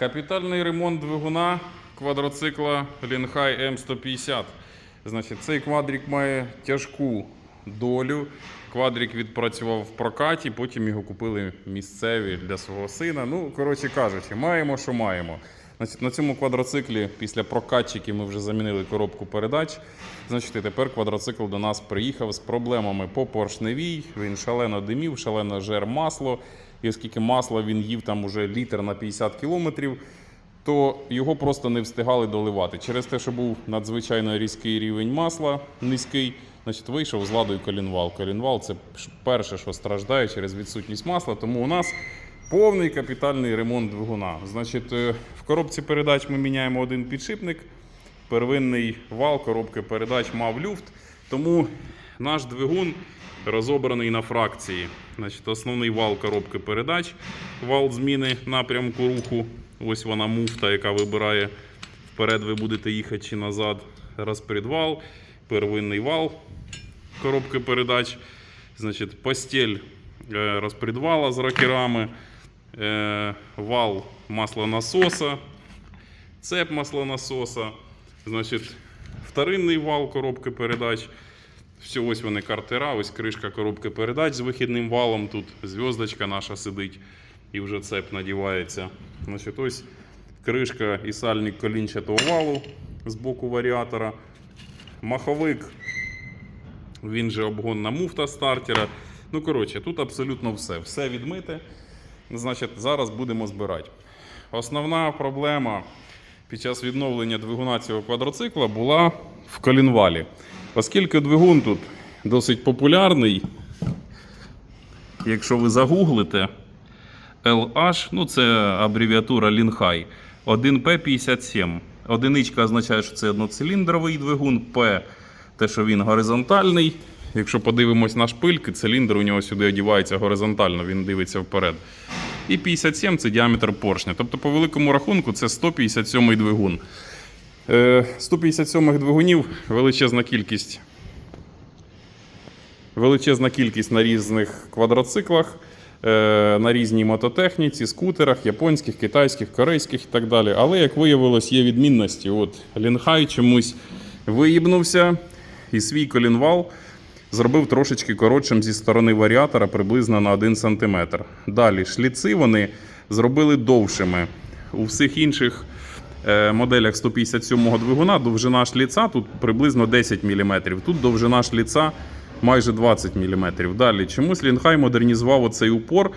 Капітальний ремонт двигуна квадроцикла Лінхай М150. Значить, цей квадрик має тяжку долю. Квадрик відпрацював в прокаті, потім його купили місцеві для свого сина. Ну, коротше кажучи, маємо, що маємо. Значить, на цьому квадроциклі після прокатчиків ми вже замінили коробку передач. Значить, і тепер квадроцикл до нас приїхав з проблемами по поршневій. Він шалено димів, шалено жер масло. І оскільки масла він їв там уже літр на 50 кілометрів, то його просто не встигали доливати. Через те, що був надзвичайно різкий рівень масла, низький, значить, вийшов з ладою колінвал. Колінвал це перше, що страждає через відсутність масла. Тому у нас повний капітальний ремонт двигуна. Значить, е, в коробці передач ми міняємо один підшипник. Первинний вал коробки передач мав люфт, тому наш двигун розобраний на фракції. Значить, основний вал коробки передач, вал зміни напрямку руху. Ось вона муфта, яка вибирає вперед ви будете їхати чи назад. Розпредвал, первинний вал коробки передач. Значить, постель е, розпредвала з рокерами, е, вал маслонасоса, цеп маслонасоса, значить, вторинний вал коробки передач. Все, ось вони картера, ось кришка коробки передач з вихідним валом. Тут зв'язочка наша сидить і вже цеп надівається. Значить, ось кришка і сальник колінчатого валу з боку варіатора. Маховик, він же обгонна муфта стартера. Ну, коротше, тут абсолютно все. Все відмите. Значить, зараз будемо збирати. Основна проблема під час відновлення двигуна цього квадроцикла була в колінвалі. Оскільки двигун тут досить популярний, якщо ви загуглите LH, ну це абревіатура Лінхай, 1P57. Одиничка означає, що це одноциліндровий двигун, P те, що він горизонтальний. Якщо подивимось на шпильки, циліндр у нього сюди одівається горизонтально, він дивиться вперед. І 57 це діаметр поршня. Тобто, по великому рахунку, це 157 двигун. Е, 157 двигунів величезна кількість. Величезна кількість на різних квадроциклах, е, на різній мототехніці, скутерах, японських, китайських, корейських і так далі. Але, як виявилось, є відмінності. От Лінхай чомусь виїбнувся і свій колінвал зробив трошечки коротшим зі сторони варіатора приблизно на 1 см. Далі шліци вони зробили довшими. У всіх інших е, моделях 157-го двигуна довжина шліца тут приблизно 10 мм. Тут довжина шліца майже 20 мм. Далі чомусь Лінхай модернізував оцей упор,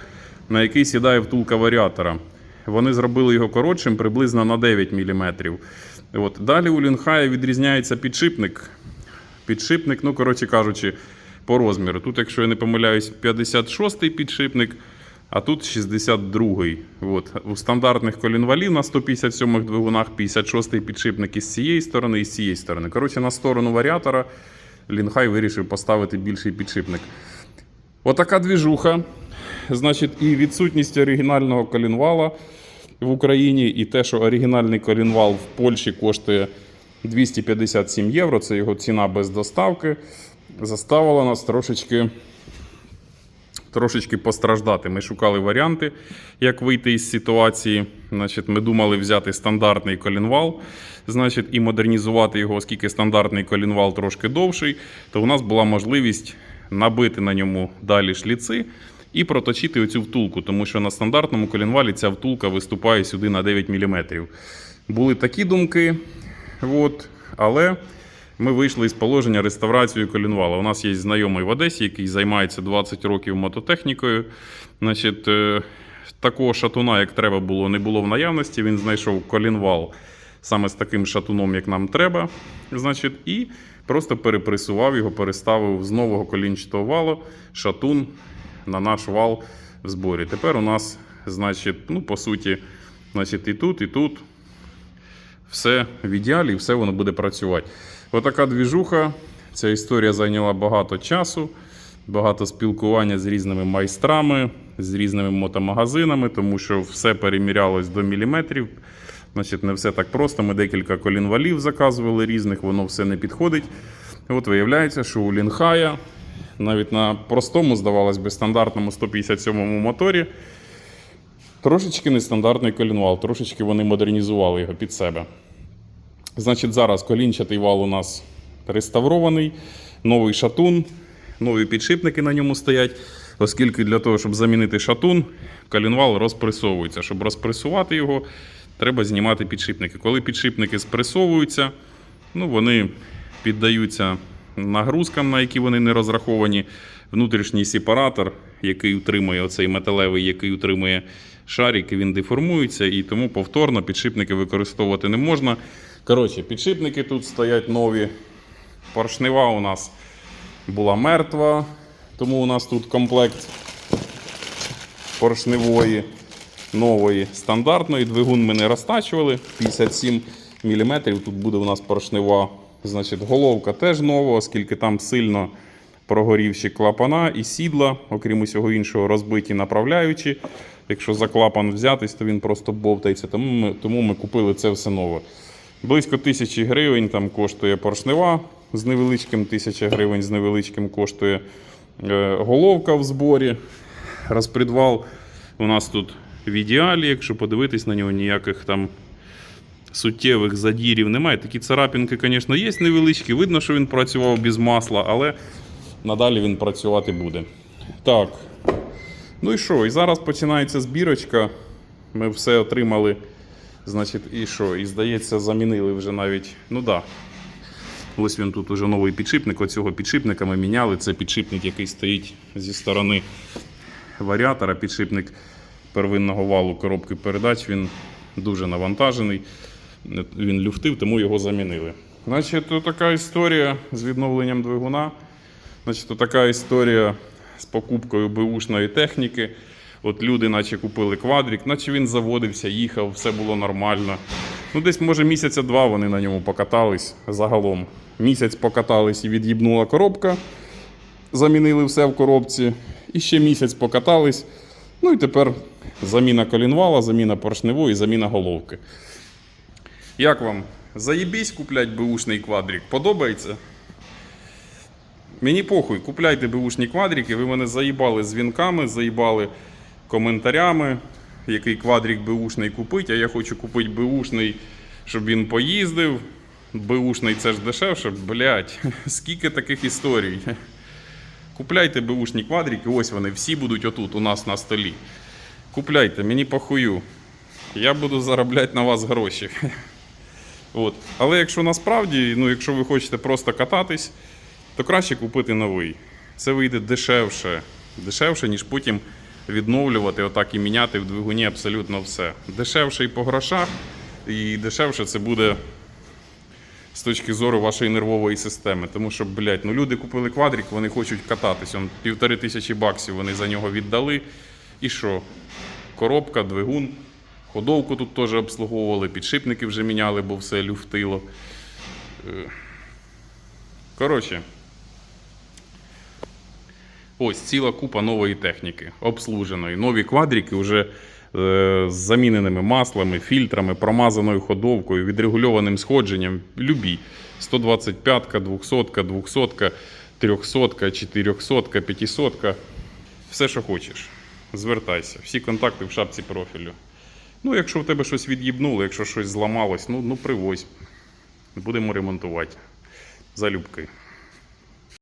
на який сідає втулка варіатора. Вони зробили його коротшим приблизно на 9 мм. От. Далі у Лінхая відрізняється підшипник. Підшипник, ну, коротше кажучи, по розміру. Тут, якщо я не помиляюсь, 56-й підшипник, а тут 62-й. От. У стандартних колінвалів на 157-х двигунах 56-й підшипник із цієї сторони і з цієї сторони. Коротше, на сторону варіатора Лінхай вирішив поставити більший підшипник. Отака двіжуха. Значить, і відсутність оригінального колінвала в Україні, і те, що оригінальний колінвал в Польщі коштує 257 євро, це його ціна без доставки, заставила нас трошечки, трошечки постраждати. Ми шукали варіанти, як вийти із ситуації. Значить, ми думали взяти стандартний колінвал, значить, і модернізувати його, оскільки стандартний колінвал трошки довший, то у нас була можливість набити на ньому далі шліци і проточити оцю втулку, тому що на стандартному колінвалі ця втулка виступає сюди на 9 мм. Були такі думки, от, але ми вийшли із положення реставрації колінвала. У нас є знайомий в Одесі, який займається 20 років мототехнікою. Значить, е, такого шатуна, як треба було, не було в наявності. Він знайшов колінвал саме з таким шатуном, як нам треба. Значить, і просто перепресував його, переставив з нового колінчатого валу шатун на наш вал в зборі. Тепер у нас, значить, ну, по суті, значить, і тут, і тут все в ідеалі, і все воно буде працювати. Отака двіжуха. Ця історія зайняла багато часу, багато спілкування з різними майстрами, з різними мотомагазинами, тому що все перемірялось до міліметрів. Значить, не все так просто. Ми декілька колінвалів заказували різних, воно все не підходить. От виявляється, що у Лінхая навіть на простому, здавалось би, стандартному 157-му моторі Трошечки нестандартний колінвал, трошечки вони модернізували його під себе. Значить, зараз колінчатий вал у нас реставрований, новий шатун, нові підшипники на ньому стоять. Оскільки для того, щоб замінити шатун, колінвал розпресовується. Щоб розпресувати його, треба знімати підшипники. Коли підшипники спресовуються, ну, вони піддаються нагрузкам, на які вони не розраховані. Внутрішній сепаратор, який утримує оцей металевий, який утримує шарик, він деформується, і тому повторно підшипники використовувати не можна. Коротше, підшипники тут стоять нові. Поршнева у нас була мертва, тому у нас тут комплект поршневої нової стандартної. Двигун ми не розтачували. 57 мм. Тут буде у нас поршнева. Значить, головка теж нова, оскільки там сильно прогорівші клапана і сідла, окрім усього іншого, розбиті направляючі. Якщо за клапан взятись, то він просто бовтається. Тому ми, тому ми купили це все нове. Близько тисячі гривень там коштує поршнева з невеличким, тисяча гривень з невеличким коштує е, головка в зборі. Розпредвал у нас тут в ідеалі, якщо подивитись на нього, ніяких там суттєвих задірів немає. Такі царапінки, звісно, є невеличкі. Видно, що він працював без масла, але надалі він працювати буде. Так. Ну і що? І зараз починається збірочка. Ми все отримали. Значить, і що? І здається, замінили вже навіть. Ну. Да. Ось він тут уже новий підшипник. Оцього підшипника ми міняли. Це підшипник, який стоїть зі сторони варіатора. Підшипник первинного валу коробки передач. Він дуже навантажений. Він люфтив, тому його замінили. Значить, така історія з відновленням двигуна. Значить, така історія з покупкою беушної техніки. От люди, наче купили квадрик, наче він заводився, їхав, все було нормально. Ну, десь, може, місяця два вони на ньому покатались загалом. Місяць покатались і від'їбнула коробка. Замінили все в коробці. І ще місяць покатались. Ну і тепер заміна колінвала, заміна поршневої, заміна головки. Як вам? Заєбісь куплять беушний квадрик? Подобається? Мені похуй, купляйте беушні квадрики, ви мене заїбали дзвінками, заїбали коментарями, який квадрик беушний купить, а я хочу купити беушний, щоб він поїздив. Беушний це ж дешевше, блять, скільки таких історій. Купляйте беушні квадрики, ось вони всі будуть отут у нас на столі. Купляйте, мені похую. Я буду заробляти на вас гроші. От. Але якщо насправді, ну якщо ви хочете просто кататись, то краще купити новий. Це вийде дешевше, дешевше, ніж потім відновлювати отак і міняти в двигуні абсолютно все. Дешевше і по грошах, і дешевше це буде з точки зору вашої нервової системи. Тому що, блядь, ну люди купили квадрик, вони хочуть кататись. Он півтори тисячі баксів вони за нього віддали. І що? Коробка, двигун. Ходовку тут теж обслуговували, підшипники вже міняли, бо все люфтило. Е, Коротше. Ось ціла купа нової техніки, обслуженої. Нові квадрики вже е, з заміненими маслами, фільтрами, промазаною ходовкою, відрегульованим сходженням. Любі. 125, 200, 200, 300, 400, 500. Все, що хочеш. Звертайся. Всі контакти в шапці профілю. Ну, якщо в тебе щось від'їбнуло, якщо щось зламалось, ну, ну привозь. Будемо ремонтувати. Залюбки.